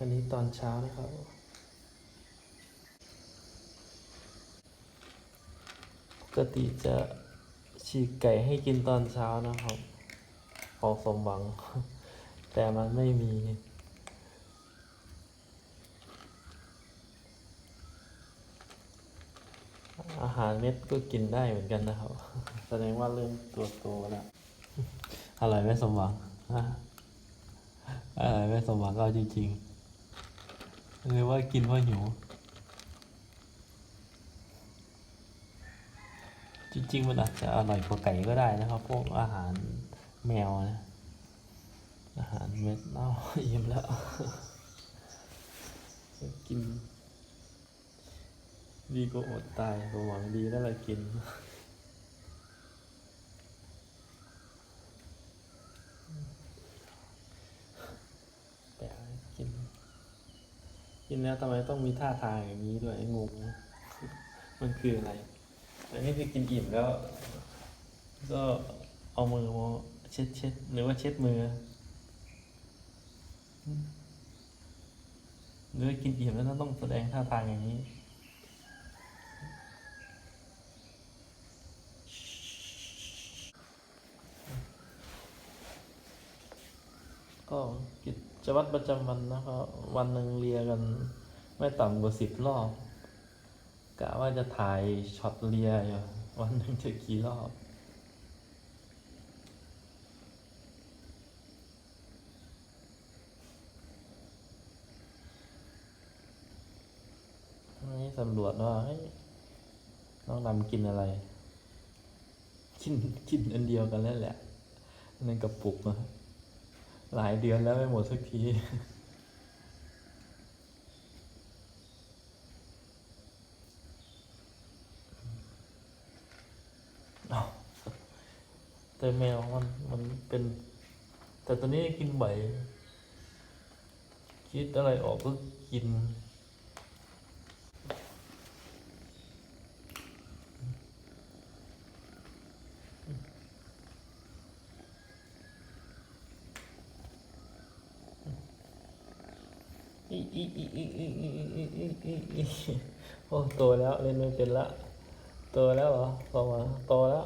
อันนี้ตอนเช้านะครับ ปกติจะฉีกไก่ให้กินตอนเช้านะครับ ของสมหวัง แต่มันไม่มีอาหารเม็ดก็กินได้เหมือนกันนะครับ แสดงว่าเริ่มตัวโตแล้ว อร่อยไหมสมหวังฮะอร่อยไหมสมหวังก็เอาจริง ๆ หรือว่ากินเพราะหิว จริงๆ มันอาจจะอร่อยกว่าไก่ก็ได้นะครับ พวกอาหารแมวนะ อาหารเม็ดเอ้าอิ่มแล้ว กิน ดีก็อดตายผมหวังดีแล้วเรากิน แต่กิน กินแล้วทำไมต้องมีท่าทางอย่างนี้ด้วยงงมันคืออะไรอันนี้คือกินอิ่มแล้ว ก็เอามือมาเช็ดเช็ดหรือว่าเช็ดมือหรือว่ากินอิ่มแล้วต้องแสดงท่าทางอย่างนี้ ก็กิจวัตรประจำวันนะครับวันหนึ่งเรียกัน ไม่ต่ำกว่าสิบรอบกะว่าจะถ่ายช็อตเรียอยู่วันหนึ่งจะกี่รอบนนี้สำรวจว่าเฮ้น้องดำกินอะไร กินกินอันเดียวกันแล้วแหละในกระปุกอะ หลายเดือนแล้วไม่หมดสักที แต่แมวมันมันเป็น แต่ตอนนี้กินบ่อยคิดอะไรออกก็กิน อีอีอีอีอีอีอีอีอีอีโอ้โตแล้วเล่นไม่เป็นละโตแล้วเหรอพอมาโตแล้ว